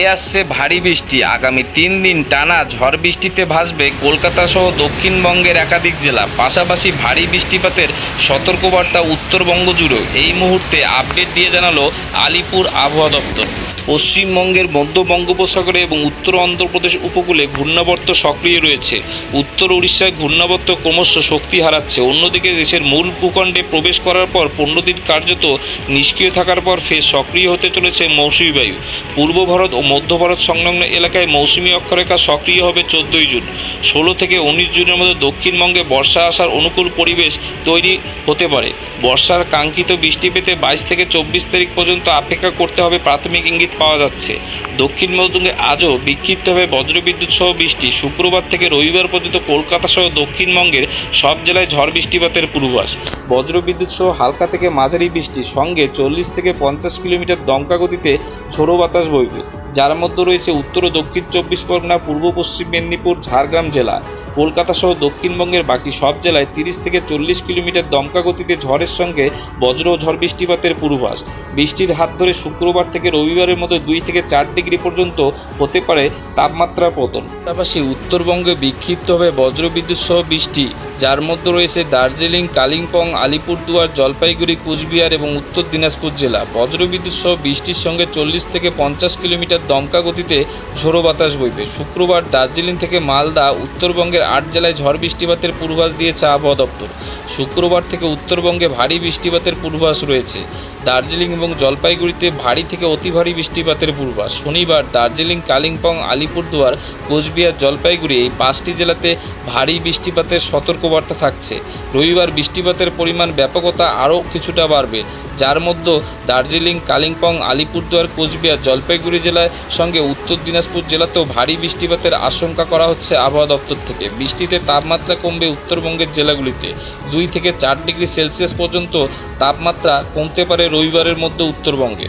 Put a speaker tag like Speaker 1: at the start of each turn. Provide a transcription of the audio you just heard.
Speaker 1: এ আসছে ভারী বৃষ্টি। আগামী তিন দিন টানা ঝড় বৃষ্টিতে ভাসবে কলকাতা সহ দক্ষিণবঙ্গের একাধিক জেলা। পাশাপাশি ভারী বৃষ্টিপাতের সতর্কবার্তা উত্তরবঙ্গ জুড়েও। এই মুহূর্তে আপডেট দিয়ে জানালো আলিপুর আবহাওয়া দপ্তর। পশ্চিমবঙ্গের মধ্য বঙ্গোপসাগরে এবং উত্তর অন্ধ্রপ্রদেশ উপকূলে ঘূর্ণাবর্ত সক্রিয় রয়েছে। উত্তর উড়িষ্যায় ঘূর্ণাবর্ত ক্রমশ শক্তি হারাচ্ছে। অন্যদিকে দেশের মূল ভূখণ্ডে প্রবেশ করার পর পনেরো দিন কার্যত নিষ্ক্রিয় থাকার পর ফের সক্রিয় হতে চলেছে মৌসুমী বায়ু। পূর্ব ভারত ও মধ্য ভারত সংলগ্ন এলাকায় মৌসুমী অক্ষরেখা সক্রিয় হবে চোদ্দোই জুন। ষোলো থেকে উনিশ জুনের মধ্যে দক্ষিণবঙ্গে বর্ষা আসার অনুকূল পরিবেশ তৈরি হতে পারে। বর্ষার কাঙ্ক্ষিত বৃষ্টি পেতে বাইশ থেকে চব্বিশ তারিখ পর্যন্ত অপেক্ষা করতে হবে প্রাথমিক ইঙ্গিত পাওয়া যাচ্ছে। দক্ষিণবঙ্গে আজও বিক্ষিপ্তভাবে বজ্রবিদ্যুৎ সহ বৃষ্টি। শুক্রবার থেকে রবিবার পর্যন্ত কলকাতা সহ দক্ষিণবঙ্গের সব জেলায় ঝড় বৃষ্টিপাতের পূর্বাভাস। বজ্রবিদ্যুৎ সহ হালকা থেকে মাঝারি বৃষ্টি। সঙ্গে চল্লিশ থেকে পঞ্চাশ কিলোমিটার দমকা গতিতে ঝোড়ো বাতাস বইবে। যার মধ্যে রয়েছে উত্তর ও দক্ষিণ চব্বিশ পরগনা, পূর্ব পশ্চিম মেদিনীপুর, ঝাড়গ্রাম জেলা। কলকাতা সহ দক্ষিণবঙ্গের বাকি সব জেলায় তিরিশ থেকে চল্লিশ কিলোমিটার দমকা গতিতে ঝড়ের সঙ্গে বজ্র ঝড় বৃষ্টিপাতের পূর্বাস বৃষ্টির হাত ধরে শুক্রবার থেকে রবিবারের মধ্যে দুই থেকে চার ডিগ্রি পর্যন্ত হতে পারে তাপমাত্রা পতন। পাশাপাশি উত্তরবঙ্গে বিক্ষিপ্তভাবে বজ্রবিদ্যুৎ সহ বৃষ্টি, যার মধ্যে রয়েছে দার্জিলিং, কালিম্পং, আলিপুরদুয়ার, জলপাইগুড়ি, কুচবিহার এবং উত্তর দিনাজপুর জেলা। বজ্রবিদ্যুৎ সহ বৃষ্টির সঙ্গে চল্লিশ থেকে পঞ্চাশ কিলোমিটার দমকা গতিতে ঝোড়ো বাতাস বইবে। শুক্রবার দার্জিলিং থেকে মালদা, উত্তরবঙ্গের আট জেলায় ঝড় বৃষ্টিপাতের পূর্বাভাস দিয়েছে আবহাওয়া দপ্তর। শুক্রবার থেকে উত্তরবঙ্গে ভারী বৃষ্টিপাতের পূর্বাভাস রয়েছে। দার্জিলিং এবং জলপাইগুড়িতে ভারী থেকে অতি ভারী বৃষ্টিপাতের পূর্বাভাস। শনিবার দার্জিলিং, কালিম্পং, আলিপুরদুয়ার, কোচবিহার, জলপাইগুড়ি এই পাঁচটি জেলাতে ভারী বৃষ্টিপাতের সতর্কবার্তা থাকছে। রবিবার বৃষ্টিপাতের পরিমাণ, ব্যাপকতা আরও কিছুটা বাড়বে। যার মধ্যে দার্জিলিং, কালিম্পং, আলিপুরদুয়ার, কোচবিহার, জলপাইগুড়ি জেলার সঙ্গে উত্তর দিনাজপুর জেলাতেও ভারী বৃষ্টিপাতের আশঙ্কা করা হচ্ছে আবহাওয়া দপ্তর থেকে। বৃষ্টিতে তাপমাত্রা কমবে উত্তরবঙ্গের জেলাগুলিতে। দুই থেকে চার ডিগ্রি সেলসিয়াস পর্যন্ত তাপমাত্রা কমতে পারে রবিবারের মধ্যে উত্তরবঙ্গে।